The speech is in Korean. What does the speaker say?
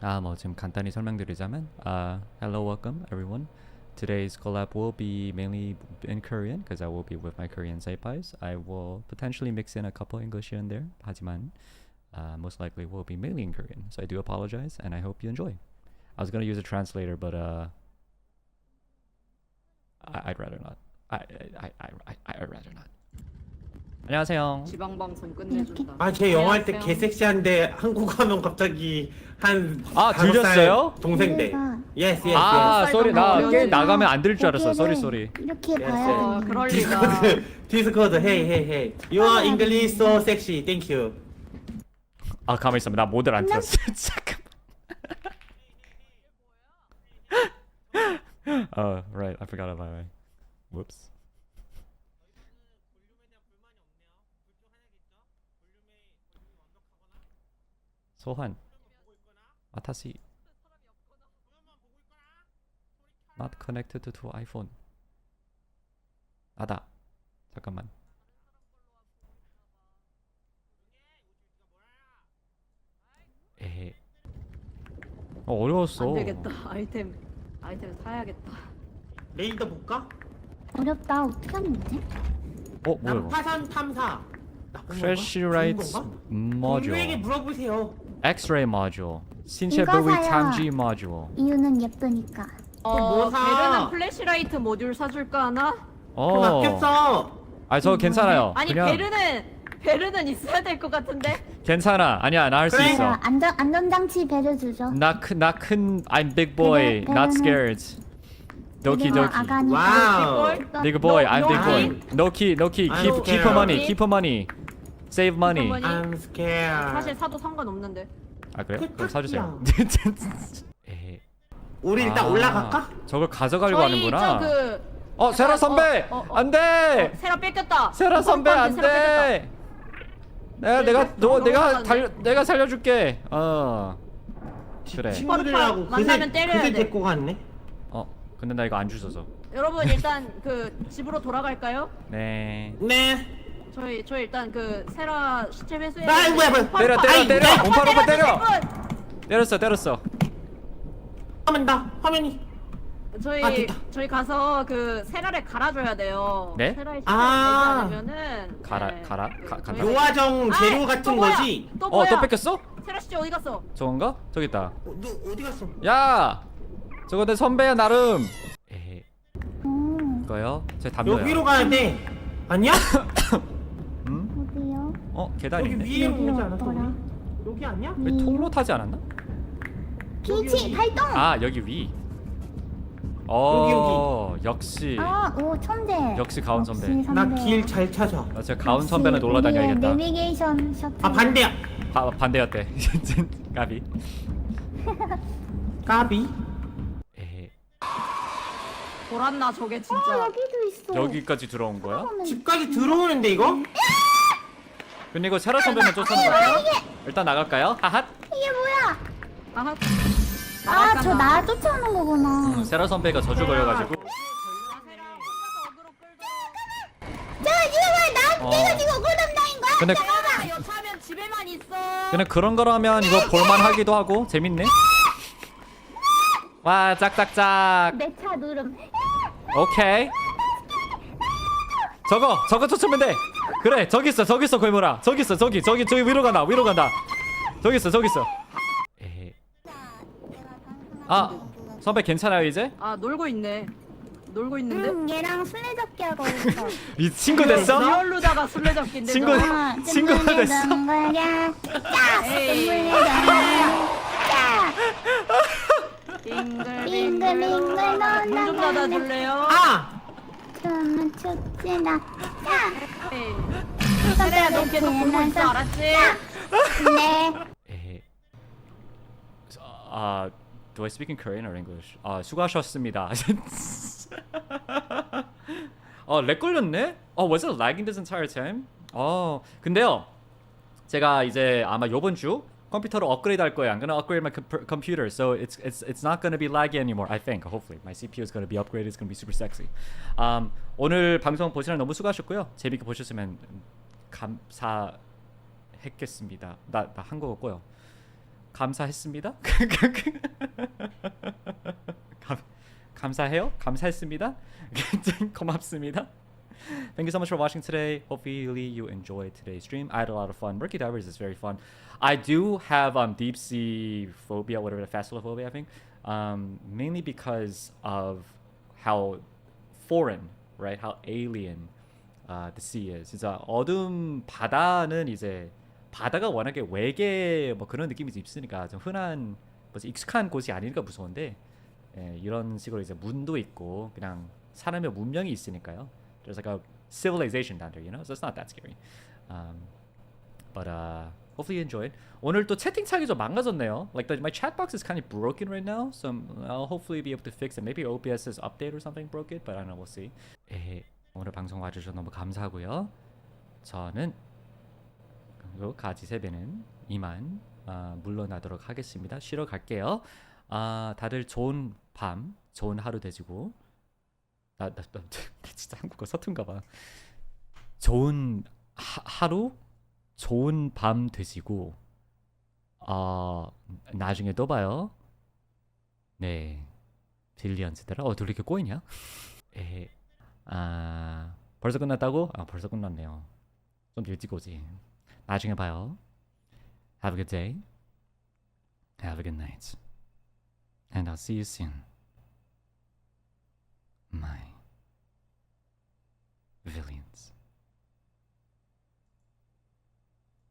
아, 뭐 지금 간단히 설명드리자면, uh, hello, welcome everyone. Today's collab will be mainly in Korean because I will be with my Korean senpais. I will potentially mix in a couple English here and there. 하지만 uh, most likely will be mainly in Korean. So I do apologize and I hope you enjoy. I was gonna use a translator, but uh, I, I'd rather not. I, I, I, I, I'd rather not. 안녕하세요. 지방 방송 끝내준다. 아, 제 영화 할 때 안녕하세요. 개섹시한데 한국 하면 갑자기 한 아, 다섯 살 들렸어요? 동생들. 예스 예스 아. 쏘리 나 어려워요. 게임 나가면 안들줄 알았어. 쏘리 쏘리. 이렇게 Yes, 봐야 어, 되는 그럴 거야. 리가. 디스코드 디스코드 헤이 헤이 헤이 You are English so sexy Thank you 아 가만 있어. 나 모델 안 틀었어. 잠깐. oh right, I forgot about it. Whoops. 소환. 아타시. Not connected to iPhone. 아다. 잠깐만. 에헤. 어, 어려웠어. 안 되겠다. 아이템 아이템 사야겠다. 레이더 볼까? 어렵다. 어떻게 하는 거지? 어, 뭐야 이거? 난파산 탐사 나쁜 건가? Crash 좋은 Rights 건가? Module, 동료에게 물어보세요 X-ray Module, 신체 이거 부위 사요. 탐지 Module. 이유는 예쁘니까. 어, 뭐 사? 베르는 플래시라이트 모듈 사줄까 하나? 그거 어, 아꼈어 아 저 괜찮아요. 아니 그냥 베르는 베르는 있어야 될 것 같은데. 괜찮아. 아니야, 나 할 수 그래. 있어. 제가 안전 안전장치 배려 주죠. 나큰나큰 I'm big boy, 그래, not 그러면은 scared. 도키 도키. 아가니. 와우 Big boy, I'm big boy. key? No key, no key. I Keep keep her money, keep her money. Save money. I'm scared 사실 사도 상관없는데. 아 그래요? 그 그럼 사주세요. 에헤. 우리 일단 아, 올라갈까? 저걸 가져가려고 저희 하는구나. 저그 어, 세라 선배. 어, 어, 어. 안 돼. 세라 뺏겼다. 세라 선배 안 세라 뺏겼다. 돼. 내가 내가 너 너무 내가? 달려 내가 살려줄게. 어. 그래. 친구들하고 만나면 그새 때려야 그새 돼. 데리고 갔네 어. 근데 나 이거 안 주셔서. 여러분 일단 그 집으로 돌아갈까요? 네. 네 저희 저희 일단 그 세라 시체 회수해. 아이, 뭐야, 뭐야. 때려 때려 때려. 야. 오빠 오빠 때려. 때렸어 때렸어. 화면 다 화면이 저희 아, 됐다. 저희 가서 그 세라를 갈아줘야 돼요. 네? 세라의 아. 되지 않으면은 갈아- 네, 갈아? 그 가- 간다? 요화정 아, 재료 또 같은? 거지 또어 뭐야? 또 뺏겼어? 세라 시체 어디 갔어? 저건가? 저기 있다. 어, 너 어디 갔어? 야. 저거 내 선배야 나름. 에헤. 음, 이거요? 제 담요요. 여기로 가야 돼 아니야? 음? 어 계단 여기 있네. 위에 여기로 오지 않았어? 우리? 여기 아니야? 왜 통로 타지 않았나? 빛이 발동. 아 여기 위. 어 역시 아, 오 천재. 역시 가온 선배. 나길 잘 찾아 아, 제가 가온 선배는 놀러 다녀야겠다. 내비게이션 셔틀. 아 반대야 바, 반대였대. 까비. 까비 에헤. 돌았나 저게 아, 진짜. 여기도 있어. 여기까지 들어온 거야? 그러면 집까지 들어오는데 이거? 근데 이거 세라 선배만 쫓아내갈까요? 일단 나갈까요? 하핫. 이게 뭐야? 아, 아, 저 나 쫓아오는 거구나. 음, 세라 선배가 저주 걸려가지고. 저 지금 왜 나, 어. 내가 지금 억울 담당인 거야? 근데 아, 여차하면 집에만 있어. 근데 그런 거라면 이거 볼만하기도 하고 재밌네. 와 짝짝짝. 내 차 누름. 오케이. 저거 저거 쫓으면 돼. 그래 저기 있어 저기 있어 괴물아 저기 있어 저기 저기 저기 위로 간다 위로 간다. 저기 있어 저기 있어. 에헤. 아 선배 괜찮아요 이제? 아 놀고 있네. 놀고 있는데. 응, 얘랑 술래잡기 하고 있어. 이 친구 됐어? 리얼루다가 술래잡기인데. 친구. 아, 친구가 눈물이 됐어? 눈물이야. 짜! 에이. 눈물이 눈물이야. 짜! 빙글 빙글 빙글 문좀 놀아가는 닫아줄래요? 아! 춤은 춥지 나. 짜! 세레야 너 계속 보고 있어 알았지? 네. 에헤. 아 do I speak in Korean or English? 아 수고하셨습니다. 어렉 걸렸네? 어 was it lagging this entire time? 어 근데요 제가 이제 아마 요번 주 컴퓨터로 업그레이드 할 거예요. I'm gonna upgrade my comp- computer, so it's it's it's not gonna be laggy anymore. I think, hopefully, my CPU is gonna be upgraded. It's gonna be super sexy. Um, 오늘 방송 보시느라 너무 수고하셨고요. 재밌게 보셨으면 감사했겠습니다. 나 나 한국어 고요. 감사했습니다. 감, 감사해요. 감사했습니다. 고맙습니다. Thank you so much for watching today. Hopefully you enjoyed today's stream. I had a lot of fun. Murky Divers is very fun. I do have um deep sea phobia, whatever the phasmophobia, I think. Um, mainly because of how foreign, right? How alien uh, the sea. 진짜 어둠 바다는 이제 바다가 워낙에 외계 뭐 그런 느낌이 좀 있으니까 좀 흔한 뭐지 익숙한 곳이 아니니까 무서운데 예, 이런 식으로 이제 문도 있고 그냥 사람의 문명이 있으니까요. There's like a civilization down there, you know, so it's not that scary. Um, but uh, hopefully you enjoyed. 오늘 또 채팅창이 좀 망가졌네요. Like the, my chat box is kind of broken right now, so I'm- I'll hopefully be able to fix it. Maybe OBS's update or something broke it, but I don't know. We'll see. 에, 오늘 방송 와주셔서 너무 감사하고요. 저는 그리고 가지 세배는 이만 아, 물러나도록 하겠습니다. 쉬러 갈게요. 아, 다들 좋은 밤, 좋은 하루 되시고 나, 나, 나, 나 진짜 한국어 서툰가 봐. 좋은 하, 하루, 좋은 밤 되시고 어, 나중에 또 봐요. 네. 빌리언스더라. 어, 둘이 이렇게 꼬이냐? 에, 아, 벌써 끝났다고? 아, 벌써 끝났네요. 좀 일찍 오지. 나중에 봐요. Have a good day. Have a good night. And I'll see you soon. My villains.